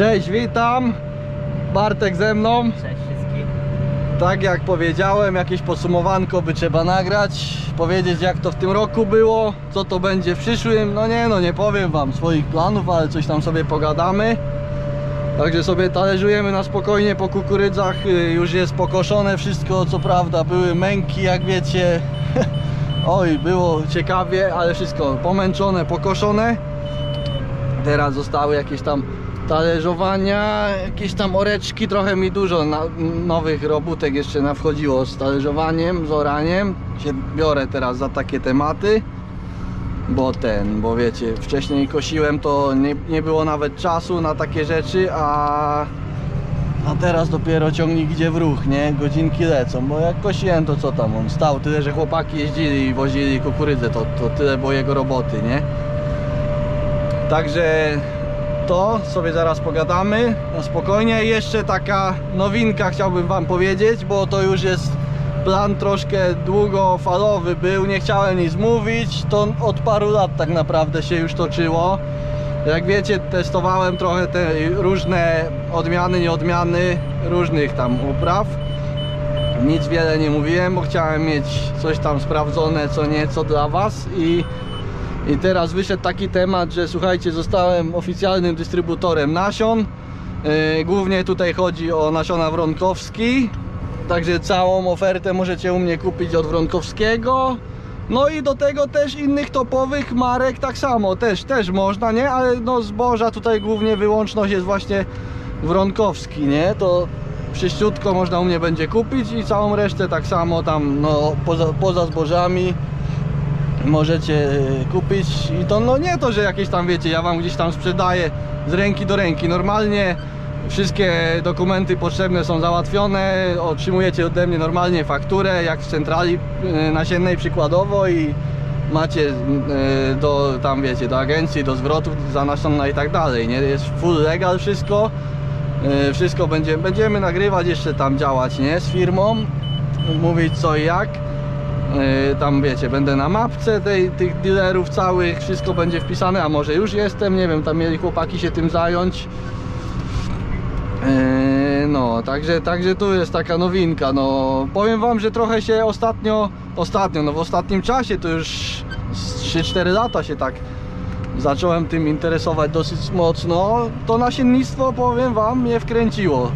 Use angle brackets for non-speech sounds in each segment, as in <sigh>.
Cześć, witam. Bartek ze mną. Cześć wszystkim. Tak jak powiedziałem, jakieś podsumowanko by trzeba nagrać, powiedzieć jak to w tym roku było, co to będzie w przyszłym. No nie, no nie powiem wam swoich planów, ale coś tam sobie pogadamy. Także sobie talerzujemy na spokojnie po kukurydzach, y, już jest pokoszone wszystko, co prawda były męki, jak wiecie. <laughs> Oj, było ciekawie, ale wszystko pomęczone, pokoszone. Teraz zostały jakieś tam talerzowania, jakieś tam oreczki, trochę mi dużo na, nowych robótek jeszcze nawchodziło z talerzowaniem, z oraniem. Się biorę teraz za takie tematy, bo ten, bo wiecie, wcześniej kosiłem to nie, nie było nawet czasu na takie rzeczy, a, a teraz dopiero ciągnik idzie w ruch, nie? Godzinki lecą, bo jak kosiłem to co tam on stał, tyle że chłopaki jeździli i wozili kukurydzę, to, to tyle było jego roboty, nie? Także to sobie zaraz pogadamy na spokojnie. Jeszcze taka nowinka chciałbym Wam powiedzieć, bo to już jest plan troszkę długofalowy był. Nie chciałem nic mówić. To od paru lat tak naprawdę się już toczyło. Jak wiecie, testowałem trochę te różne odmiany, nieodmiany różnych tam upraw. Nic wiele nie mówiłem, bo chciałem mieć coś tam sprawdzone, co nieco dla Was i i teraz wyszedł taki temat, że słuchajcie, zostałem oficjalnym dystrybutorem nasion. Yy, głównie tutaj chodzi o nasiona Wronkowski. Także całą ofertę możecie u mnie kupić od Wronkowskiego. No i do tego też innych topowych marek tak samo, też, też można, nie? Ale no zboża tutaj głównie wyłączność jest właśnie Wronkowski, nie? To wszyściutko można u mnie będzie kupić i całą resztę tak samo tam, no poza, poza zbożami możecie e, kupić i to no nie to, że jakieś tam wiecie, ja wam gdzieś tam sprzedaję z ręki do ręki. Normalnie wszystkie dokumenty potrzebne są załatwione, otrzymujecie ode mnie normalnie fakturę, jak w centrali e, nasiennej przykładowo i macie e, do tam wiecie, do agencji, do zwrotów za nasionna i tak dalej, nie? Jest full legal wszystko. Wszystko będzie, będziemy nagrywać, jeszcze tam działać, nie? Z firmą, mówić co i jak. Yy, tam wiecie, będę na mapce tej, tych dealerów całych, wszystko będzie wpisane, a może już jestem, nie wiem, tam mieli chłopaki się tym zająć. Yy, no, także, także tu jest taka nowinka, no powiem wam, że trochę się ostatnio, ostatnio, no w ostatnim czasie to już z 3-4 lata się tak zacząłem tym interesować dosyć mocno, to nasiennictwo powiem wam mnie wkręciło.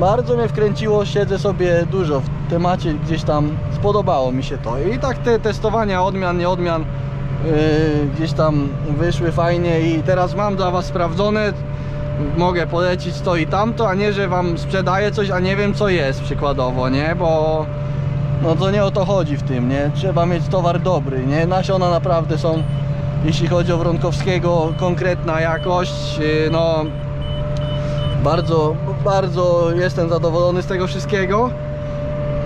Bardzo mnie wkręciło, siedzę sobie dużo w temacie, gdzieś tam spodobało mi się to. I tak te testowania odmian, nie odmian yy, gdzieś tam wyszły fajnie i teraz mam dla Was sprawdzone. Mogę polecić to i tamto, a nie, że Wam sprzedaję coś, a nie wiem co jest przykładowo, nie? Bo no to nie o to chodzi w tym, nie? Trzeba mieć towar dobry, nie? Nasiona naprawdę są, jeśli chodzi o Wronkowskiego, konkretna jakość, yy, no bardzo, bardzo jestem zadowolony z tego wszystkiego.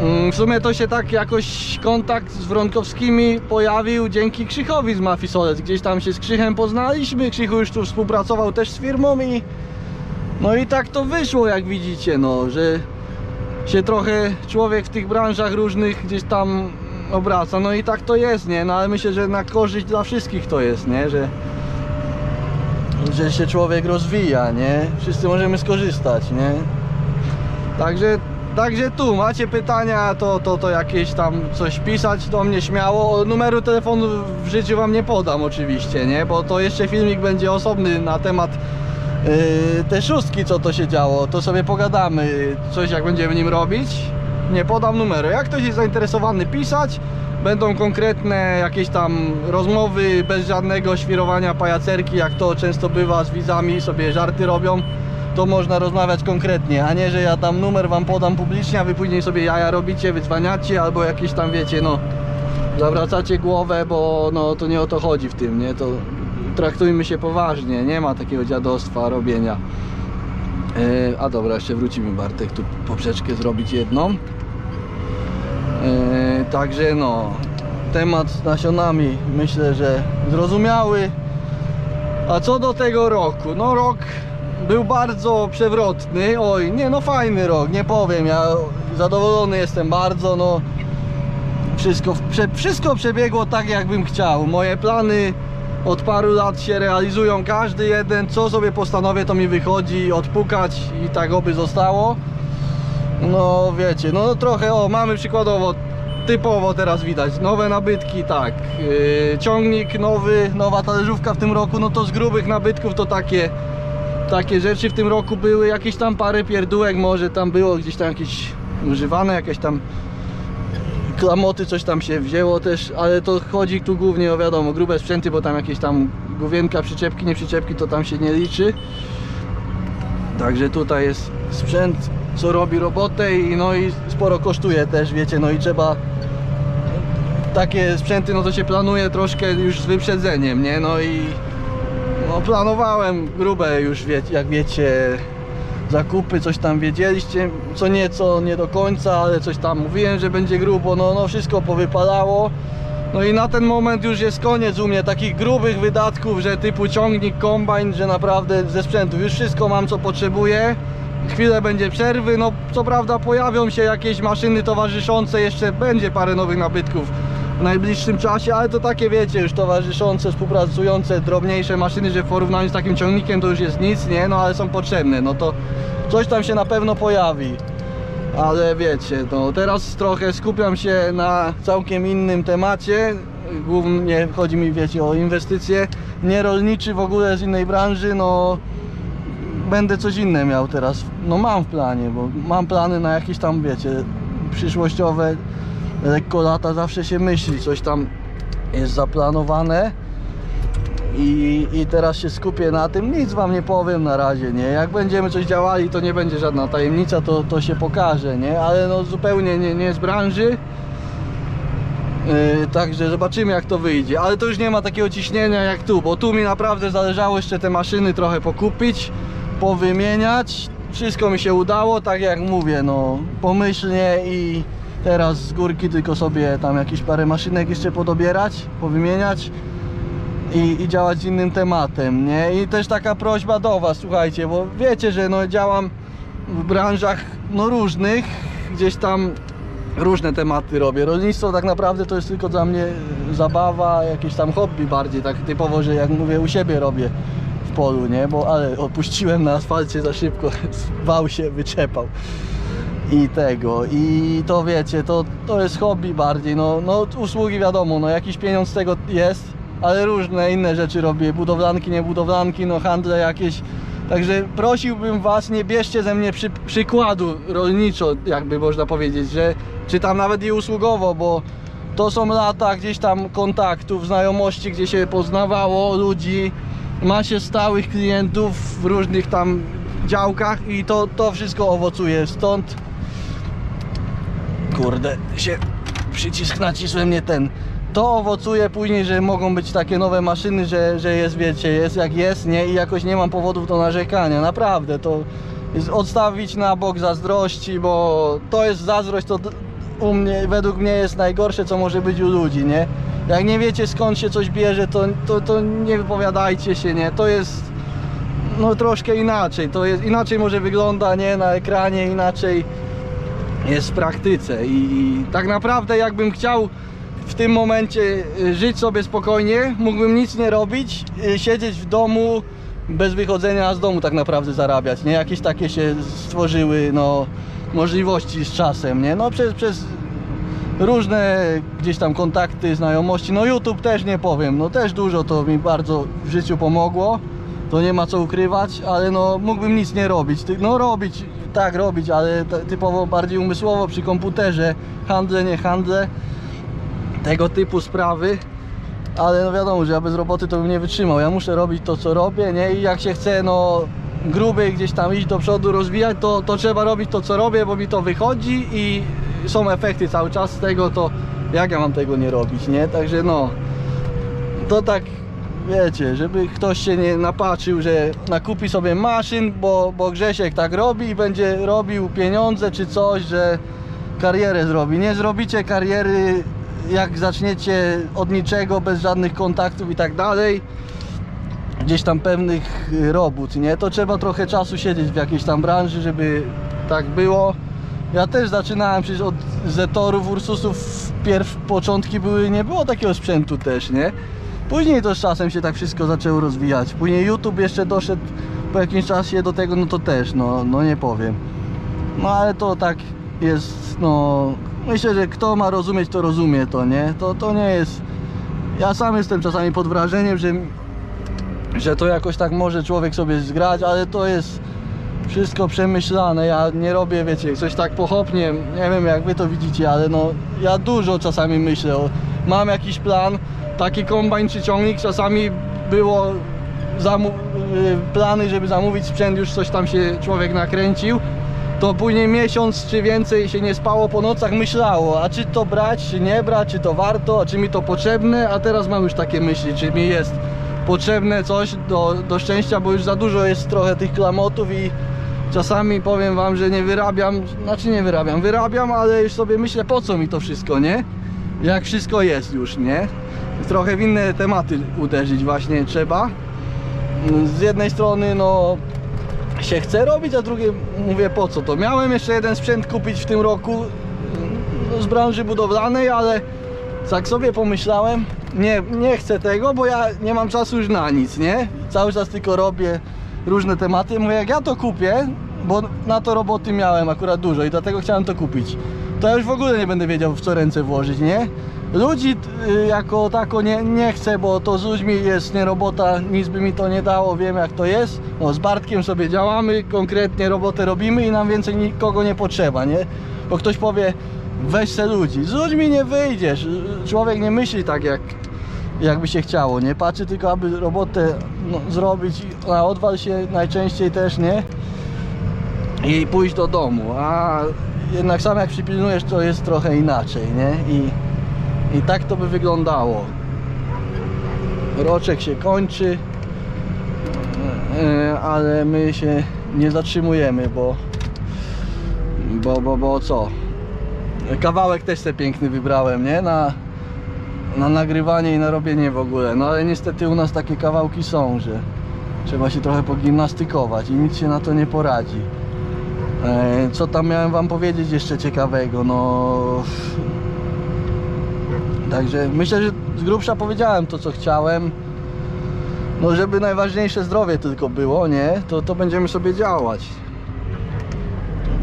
Mm, W sumie to się tak jakoś kontakt z Wronkowskimi pojawił dzięki Krzychowi z Mafii Solec. Gdzieś tam się z Krzychem poznaliśmy, Krzychu już tu współpracował też z firmą i no i tak to wyszło jak widzicie, no, że się trochę człowiek w tych branżach różnych gdzieś tam obraca, no i tak to jest, nie, no ale myślę, że na korzyść dla wszystkich to jest, nie, że że się człowiek rozwija, nie? Wszyscy możemy skorzystać, nie? Także, także tu macie pytania, to, to, to jakieś tam coś pisać do mnie śmiało. Numeru telefonu w życiu wam nie podam oczywiście, nie? Bo to jeszcze filmik będzie osobny na temat yy, te szóstki, co to się działo. To sobie pogadamy, coś jak będziemy nim robić. Nie podam numeru. Jak ktoś jest zainteresowany pisać, Będą konkretne jakieś tam rozmowy bez żadnego świrowania pajacerki, jak to często bywa z widzami, sobie żarty robią. To można rozmawiać konkretnie, a nie, że ja tam numer wam podam publicznie, a wy później sobie jaja robicie, wydzwaniacie albo jakieś tam wiecie, no zawracacie głowę, bo no to nie o to chodzi w tym, nie? To traktujmy się poważnie, nie ma takiego dziadostwa robienia. Yy, a dobra, jeszcze wrócimy Bartek, tu poprzeczkę zrobić jedną. Yy, także no, temat z nasionami myślę, że zrozumiały. A co do tego roku? No rok był bardzo przewrotny. Oj, nie no fajny rok, nie powiem. Ja zadowolony jestem bardzo, no wszystko, prze, wszystko przebiegło tak jakbym chciał. Moje plany od paru lat się realizują. Każdy jeden, co sobie postanowię, to mi wychodzi odpukać i tak oby zostało. No wiecie, no trochę, o mamy przykładowo, typowo teraz widać, nowe nabytki, tak, yy, ciągnik nowy, nowa talerzówka w tym roku, no to z grubych nabytków to takie, takie rzeczy w tym roku były, jakieś tam parę pierdółek może tam było, gdzieś tam jakieś używane, jakieś tam klamoty, coś tam się wzięło też, ale to chodzi tu głównie o wiadomo, grube sprzęty, bo tam jakieś tam główienka, przyczepki, nie przyczepki, to tam się nie liczy. Także tutaj jest sprzęt, co robi robotę i no i sporo kosztuje też, wiecie, no i trzeba takie sprzęty, no to się planuje troszkę już z wyprzedzeniem, nie? No i no planowałem grube już, wie, jak wiecie, zakupy, coś tam wiedzieliście, co nieco, nie do końca, ale coś tam mówiłem, że będzie grubo, no, no wszystko powypalało. No i na ten moment już jest koniec u mnie takich grubych wydatków, że typu ciągnik, kombajn, że naprawdę ze sprzętu już wszystko mam co potrzebuję. Chwilę będzie przerwy, no co prawda pojawią się jakieś maszyny towarzyszące, jeszcze będzie parę nowych nabytków w najbliższym czasie, ale to takie wiecie, już towarzyszące, współpracujące, drobniejsze maszyny, że w porównaniu z takim ciągnikiem to już jest nic, nie? No ale są potrzebne, no to coś tam się na pewno pojawi. Ale wiecie, no teraz trochę skupiam się na całkiem innym temacie. Głównie chodzi mi, wiecie, o inwestycje. Nie rolniczy w ogóle z innej branży, no będę coś inne miał teraz. No mam w planie, bo mam plany na jakieś tam, wiecie, przyszłościowe lekko lata zawsze się myśli, coś tam jest zaplanowane. I, I teraz się skupię na tym, nic wam nie powiem na razie, nie? Jak będziemy coś działali, to nie będzie żadna tajemnica, to, to się pokaże, nie? Ale no zupełnie nie, nie z branży. Yy, także zobaczymy jak to wyjdzie, ale to już nie ma takiego ciśnienia jak tu, bo tu mi naprawdę zależało jeszcze te maszyny trochę pokupić, powymieniać. Wszystko mi się udało, tak jak mówię, no pomyślnie i teraz z górki tylko sobie tam jakieś parę maszynek jeszcze podobierać, powymieniać i, i działać z innym tematem, nie? I też taka prośba do Was, słuchajcie, bo wiecie, że no działam w branżach no różnych, gdzieś tam różne tematy robię. Rolnictwo tak naprawdę to jest tylko dla mnie zabawa, jakieś tam hobby bardziej, tak typowo, że jak mówię u siebie robię w polu, nie? Bo ale opuściłem na asfalcie za szybko, <laughs> wał się wyczepał i tego. I to wiecie, to, to jest hobby bardziej, no, no usługi wiadomo, no jakiś pieniądz z tego jest, ale różne inne rzeczy robię, budowlanki, niebudowlanki, no handle jakieś, także prosiłbym was, nie bierzcie ze mnie przy, przykładu rolniczo, jakby można powiedzieć, że czy tam nawet i usługowo, bo to są lata gdzieś tam kontaktów, znajomości, gdzie się poznawało ludzi, ma się stałych klientów w różnych tam działkach i to, to wszystko owocuje, stąd kurde, się przycisk nacisłem mnie ten. To owocuje później, że mogą być takie nowe maszyny, że, że jest, wiecie, jest jak jest, nie? I jakoś nie mam powodów do narzekania, naprawdę, to odstawić na bok zazdrości, bo to jest zazdrość, to u mnie, według mnie jest najgorsze, co może być u ludzi, nie? Jak nie wiecie skąd się coś bierze, to, to, to nie wypowiadajcie się, nie? To jest no troszkę inaczej, to jest inaczej może wygląda, nie? Na ekranie inaczej jest w praktyce i, tak naprawdę jakbym chciał w tym momencie y, żyć sobie spokojnie, mógłbym nic nie robić, y, siedzieć w domu bez wychodzenia z domu tak naprawdę zarabiać, nie? Jakieś takie się stworzyły, no, możliwości z czasem, nie? No przez, przez różne gdzieś tam kontakty, znajomości, no YouTube też nie powiem, no też dużo to mi bardzo w życiu pomogło, to nie ma co ukrywać, ale no mógłbym nic nie robić, no robić, tak robić, ale typowo bardziej umysłowo przy komputerze, handle, nie handle, tego typu sprawy, ale no wiadomo, że ja bez roboty to bym nie wytrzymał, ja muszę robić to co robię, nie, i jak się chce, no gruby gdzieś tam iść do przodu, rozwijać, to, to trzeba robić to co robię, bo mi to wychodzi i są efekty cały czas z tego, to jak ja mam tego nie robić, nie, także no, to tak wiecie, żeby ktoś się nie napatrzył, że nakupi sobie maszyn, bo, bo Grzesiek tak robi i będzie robił pieniądze czy coś, że karierę zrobi. Nie zrobicie kariery jak zaczniecie od niczego, bez żadnych kontaktów i tak dalej. Gdzieś tam pewnych y, robót, nie? To trzeba trochę czasu siedzieć w jakiejś tam branży, żeby tak było. Ja też zaczynałem przecież od Zetorów, Ursusów, pierw początki były, nie było takiego sprzętu też, nie? Później to z czasem się tak wszystko zaczęło rozwijać. Później YouTube jeszcze doszedł po jakimś czasie do tego, no to też, no, no nie powiem. No ale to tak jest, no myślę, że kto ma rozumieć, to rozumie to, nie? To, to nie jest... Ja sam jestem czasami pod wrażeniem, że, że to jakoś tak może człowiek sobie zgrać, ale to jest wszystko przemyślane. Ja nie robię, wiecie, coś tak pochopnie, nie wiem jak wy to widzicie, ale no ja dużo czasami myślę. Mam jakiś plan, taki kombajn czy ciągnik, czasami było y, plany, żeby zamówić sprzęt, już coś tam się człowiek nakręcił. To później miesiąc czy więcej się nie spało po nocach, myślało, a czy to brać, czy nie brać, czy to warto, a czy mi to potrzebne, a teraz mam już takie myśli, czy mi jest potrzebne coś do, do szczęścia, bo już za dużo jest trochę tych klamotów i czasami powiem wam, że nie wyrabiam, znaczy nie wyrabiam, wyrabiam, ale już sobie myślę po co mi to wszystko, nie? Jak wszystko jest już, nie? Trochę w inne tematy uderzyć właśnie trzeba. Z jednej strony no się chce robić, a drugie mówię po co to. Miałem jeszcze jeden sprzęt kupić w tym roku no, z branży budowlanej, ale tak sobie pomyślałem, nie, nie chcę tego, bo ja nie mam czasu już na nic, nie? Cały czas tylko robię różne tematy. Mówię, jak ja to kupię, bo na to roboty miałem akurat dużo i dlatego chciałem to kupić, to ja już w ogóle nie będę wiedział w co ręce włożyć, nie? Ludzi y, jako tako nie, nie chcę, bo to z ludźmi jest nie robota, nic by mi to nie dało, wiem jak to jest. No, z Bartkiem sobie działamy, konkretnie robotę robimy i nam więcej nikogo nie potrzeba, nie? Bo ktoś powie, weź se ludzi. Z ludźmi nie wyjdziesz. Człowiek nie myśli tak jak jakby się chciało, nie? Patrzy tylko, aby robotę no, zrobić, a odwal się najczęściej też, nie? I pójść do domu, a jednak sam jak przypilnujesz, to jest trochę inaczej, nie? I, i tak to by wyglądało. Roczek się kończy, e, ale my się nie zatrzymujemy, bo bo, bo, bo co? Kawałek też sobie piękny wybrałem, nie? Na, na nagrywanie i na robienie w ogóle. No ale niestety u nas takie kawałki są, że trzeba się trochę pogimnastykować i nic się na to nie poradzi. E, co tam miałem wam powiedzieć jeszcze ciekawego? No. Także myślę, że z grubsza powiedziałem to co chciałem. No żeby najważniejsze zdrowie tylko było, nie? To, to będziemy sobie działać.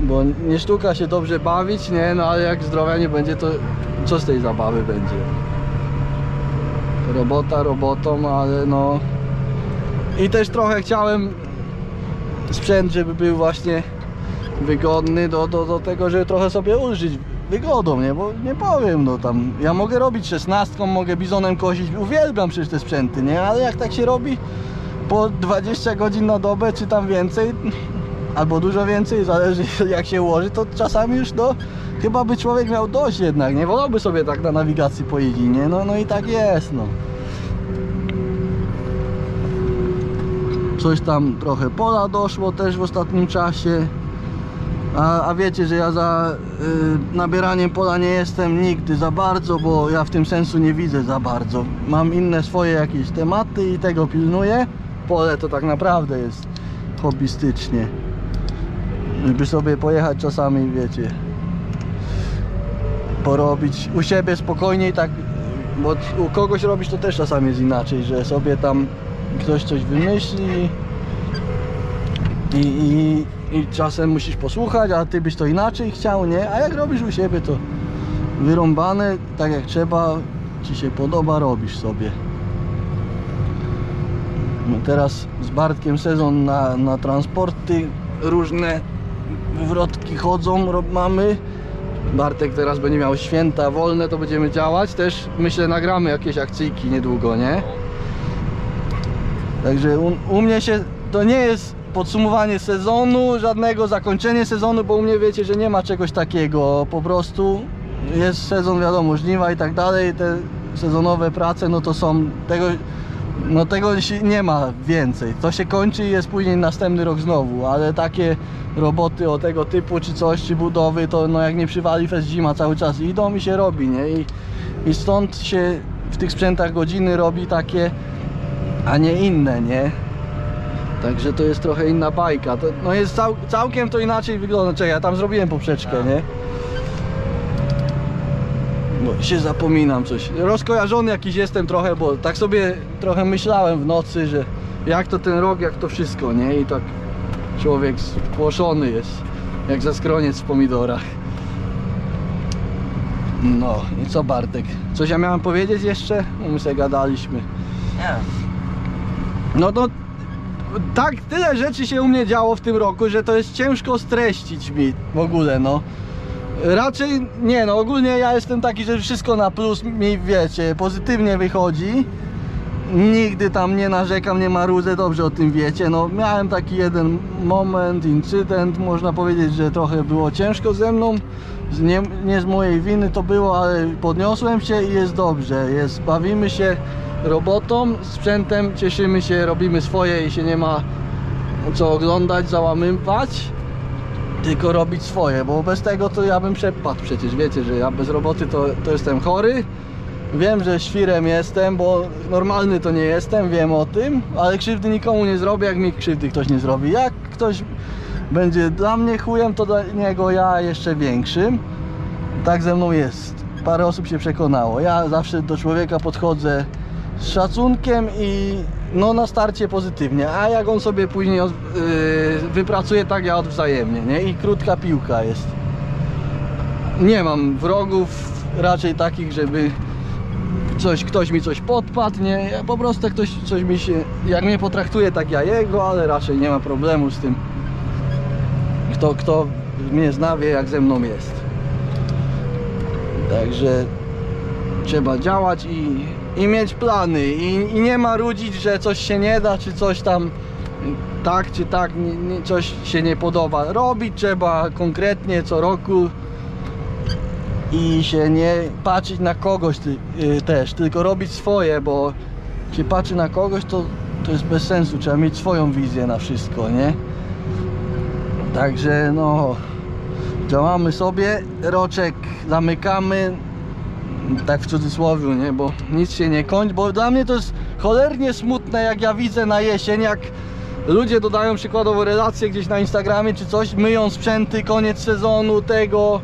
Bo nie sztuka się dobrze bawić, nie? No ale jak zdrowia nie będzie, to co z tej zabawy będzie? Robota robotą, ale no... I też trochę chciałem sprzęt, żeby był właśnie wygodny do, do, do tego, żeby trochę sobie ulżyć wygodą, nie? Bo nie powiem, no tam, ja mogę robić szesnastką, mogę bizonem kosić, uwielbiam przecież te sprzęty, nie? Ale jak tak się robi po 20 godzin na dobę, czy tam więcej, albo dużo więcej, zależy <laughs> jak się ułoży, to czasami już no, chyba by człowiek miał dość jednak, nie? Wolałby sobie tak na nawigacji pojeździć, nie? No, no i tak jest, no. Coś tam trochę pola doszło też w ostatnim czasie. A, a wiecie, że ja za y, nabieraniem pola nie jestem nigdy za bardzo, bo ja w tym sensu nie widzę za bardzo. Mam inne swoje jakieś tematy i tego pilnuję. Pole to tak naprawdę jest hobbystycznie. Żeby sobie pojechać czasami, wiecie, porobić u siebie spokojniej, tak, bo u kogoś robić to też czasami jest inaczej, że sobie tam ktoś coś wymyśli i, i, i czasem musisz posłuchać, a ty byś to inaczej chciał, nie? A jak robisz u siebie, to wyrąbane, tak jak trzeba, ci się podoba, robisz sobie. No teraz z Bartkiem sezon na, na transporty różne wywrotki chodzą, rob, mamy. Bartek teraz będzie miał święta wolne, to będziemy działać. Też myślę nagramy jakieś akcyjki niedługo, nie? Także u, u mnie się to nie jest podsumowanie sezonu, żadnego zakończenie sezonu, bo u mnie wiecie, że nie ma czegoś takiego. Po prostu jest sezon, wiadomo, żniwa i tak dalej. Te sezonowe prace, no to są tego, no tego nie ma więcej. To się kończy i jest później następny rok znowu, ale takie roboty o tego typu, czy coś, czy budowy, to no jak nie przywali fest zima cały czas idą i się robi, nie? I, i stąd się w tych sprzętach godziny robi takie, a nie inne, nie? Także to jest trochę inna bajka. To, no jest cał, całkiem to inaczej wygląda. Czekaj, ja tam zrobiłem poprzeczkę, nie? Bo się zapominam coś. Rozkojarzony jakiś jestem trochę, bo tak sobie trochę myślałem w nocy, że jak to ten rok, jak to wszystko, nie? I tak człowiek spłoszony jest, jak zaskroniec w pomidorach. No i co Bartek? Coś ja miałem powiedzieć jeszcze? My sobie gadaliśmy. Nie. No to tak tyle rzeczy się u mnie działo w tym roku, że to jest ciężko streścić mi w ogóle, no. Raczej nie, no ogólnie ja jestem taki, że wszystko na plus mi, wiecie, pozytywnie wychodzi. Nigdy tam nie narzekam, nie marudzę, dobrze o tym wiecie. No miałem taki jeden moment, incydent, można powiedzieć, że trochę było ciężko ze mną. Nie, nie z mojej winy to było, ale podniosłem się i jest dobrze. Jest, bawimy się robotą, sprzętem, cieszymy się, robimy swoje i się nie ma co oglądać, załamywać tylko robić swoje, bo bez tego to ja bym przepadł przecież, wiecie, że ja bez roboty to, to jestem chory. Wiem, że świrem jestem, bo normalny to nie jestem, wiem o tym, ale krzywdy nikomu nie zrobię, jak mi krzywdy ktoś nie zrobi. Jak ktoś będzie dla mnie chujem, to dla niego ja jeszcze większym. Tak ze mną jest. Parę osób się przekonało. Ja zawsze do człowieka podchodzę z szacunkiem i no na starcie pozytywnie, a jak on sobie później od, yy, wypracuje, tak ja odwzajemnie, nie? I krótka piłka jest. Nie mam wrogów raczej takich, żeby coś, ktoś mi coś podpadł, nie? Ja po prostu ktoś coś mi się, jak mnie potraktuje, tak ja jego, ale raczej nie ma problemu z tym. Kto, kto mnie zna, wie jak ze mną jest. Także trzeba działać i, i mieć plany i, i nie marudzić, że coś się nie da, czy coś tam tak czy tak, nie, nie, coś się nie podoba. Robić trzeba konkretnie co roku i się nie patrzeć na kogoś ty, y, też, tylko robić swoje, bo się patrzy na kogoś, to, to jest bez sensu, trzeba mieć swoją wizję na wszystko, nie? Także no, działamy sobie, roczek zamykamy, tak w cudzysłowie, nie? Bo nic się nie kończy, bo dla mnie to jest cholernie smutne, jak ja widzę na jesień, jak ludzie dodają przykładowo relacje gdzieś na Instagramie czy coś, myją sprzęty, koniec sezonu, tego,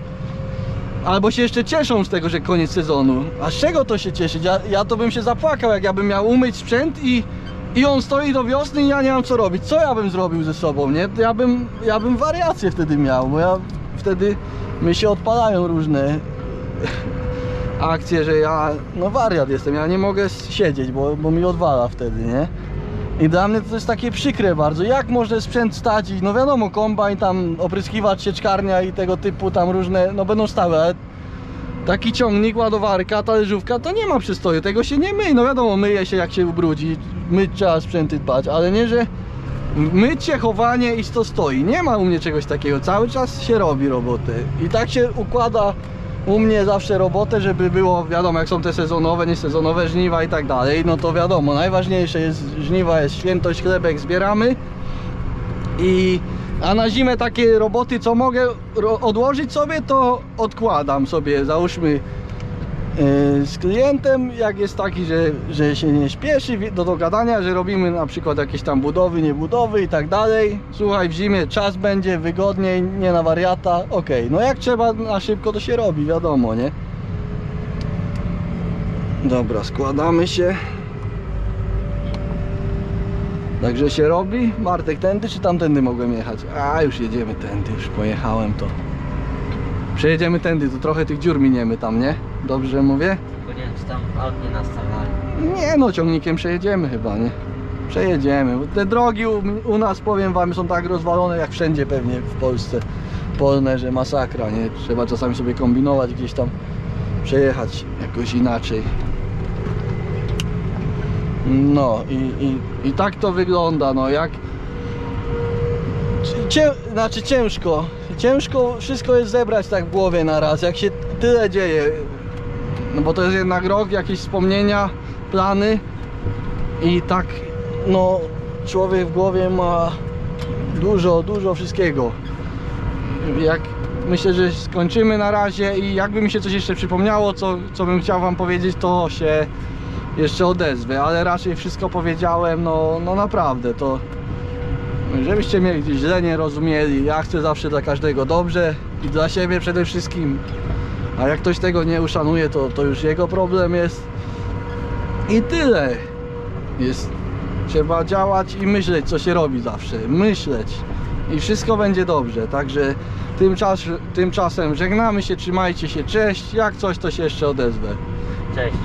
albo się jeszcze cieszą z tego, że koniec sezonu. A z czego to się cieszyć? Ja, ja to bym się zapłakał, jak ja bym miał umyć sprzęt i, i on stoi do wiosny i ja nie mam co robić. Co ja bym zrobił ze sobą, nie? Ja bym, ja bym wariację wtedy miał, bo ja wtedy mi się odpalają różne akcje, że ja no wariat jestem, ja nie mogę siedzieć, bo, bo mi odwala wtedy, nie? I dla mnie to jest takie przykre bardzo. Jak może sprzęt stać i no wiadomo, kombajn, tam opryskiwacz, sieczkarnia i tego typu tam różne, no będą stałe, ale taki ciągnik, ładowarka, talerzówka to nie ma przystoju, tego się nie myje. No wiadomo, myje się jak się ubrudzi, myć trzeba sprzęty dbać, ale nie, że mycie, chowanie i to stoi. Nie ma u mnie czegoś takiego, cały czas się robi roboty. I tak się układa u mnie zawsze robotę, żeby było, wiadomo, jak są te sezonowe, niesezonowe żniwa i tak dalej, no to wiadomo, najważniejsze jest żniwa, jest świętość, chlebek zbieramy i a na zimę takie roboty, co mogę odłożyć sobie, to odkładam sobie, załóżmy z klientem, jak jest taki, że, że się nie śpieszy do dogadania, że robimy na przykład jakieś tam budowy, nie budowy i tak dalej. Słuchaj, w zimie czas będzie wygodniej, nie na wariata, okej. No jak trzeba na szybko, to się robi, wiadomo, nie? Dobra, składamy się. Także się robi. Bartek, tędy czy tamtędy mogłem jechać? A, już jedziemy tędy, już pojechałem to. Przejedziemy tędy, to trochę tych dziur miniemy tam, nie? Dobrze mówię? Tylko nie wiem, czy tam aut nie nastawiali. Nie no, ciągnikiem przejedziemy chyba, nie? Przejedziemy. bo Te drogi u, u nas, powiem wam, są tak rozwalone jak wszędzie pewnie w Polsce. Polne, że masakra, nie? Trzeba czasami sobie kombinować gdzieś tam, przejechać jakoś inaczej. No i, i, i tak to wygląda, no jak... Cię, znaczy ciężko, ciężko wszystko jest zebrać tak w głowie na raz, jak się tyle dzieje. No bo to jest jednak rok, jakieś wspomnienia, plany. I tak no człowiek w głowie ma dużo, dużo wszystkiego. Jak myślę, że skończymy na razie i jakby mi się coś jeszcze przypomniało, co, co bym chciał wam powiedzieć, to się jeszcze odezwę, ale raczej wszystko powiedziałem, no, no naprawdę to żebyście mnie źle nie rozumieli, ja chcę zawsze dla każdego dobrze i dla siebie przede wszystkim A jak ktoś tego nie uszanuje, to, to już jego problem jest. I tyle. Jest. Trzeba działać i myśleć, co się robi zawsze. Myśleć. I wszystko będzie dobrze. Także tymczas, tymczasem żegnamy się, trzymajcie się, cześć. Jak coś, to się jeszcze odezwę. Cześć.